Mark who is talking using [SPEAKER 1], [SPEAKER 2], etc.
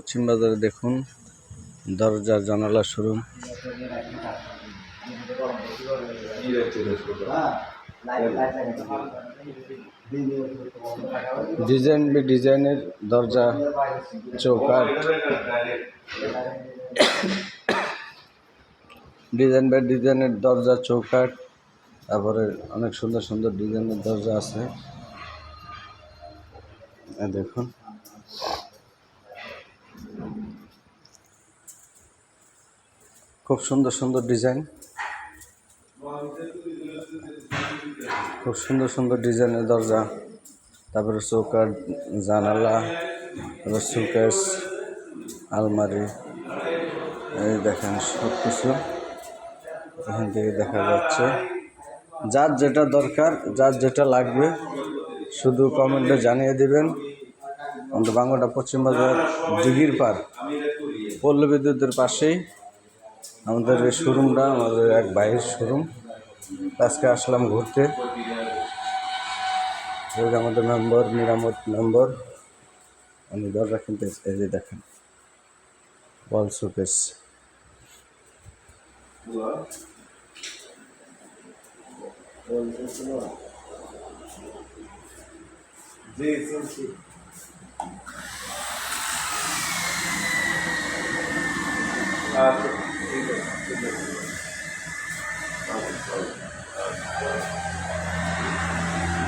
[SPEAKER 1] পশ্চিম বাজারে দেখুন, দরজা, জানালা শোরুম। ডিজাইন বি ডিজাইনের দরজা চৌকাট ডিজাইন বাই ডিজাইনের দরজা চৌকাট তারপরে অনেক সুন্দর সুন্দর ডিজাইনের দরজা আছে। দেখুন। খুব সুন্দর সুন্দর ডিজাইন। খুব সুন্দর সুন্দর ডিজাইনের দরজা। তারপরে চৌকাট জানালা, তারপর সুকেস আলমারি। এই দেখেন সব কিছু এখান থেকে দেখা যাচ্ছে। যার যেটা দরকার, যার যেটা লাগবে, শুধু কমেন্টে জানিয়ে দেবেন। আমাদের বাংলাটা পশ্চিমবাজার দিঘির পার পল্লী বিদ্যুতের পাশেই। আমাদের এই শোরুমটা, আমাদের এক বাইরের শোরুম। আজকে আসলাম ঘুরতে। আমাদের মেম্বার নিরামত মেম্বার আমি দরজা কিনতে এই যে দেখেন ওয়াল শোকেস
[SPEAKER 2] আচ্ছা। the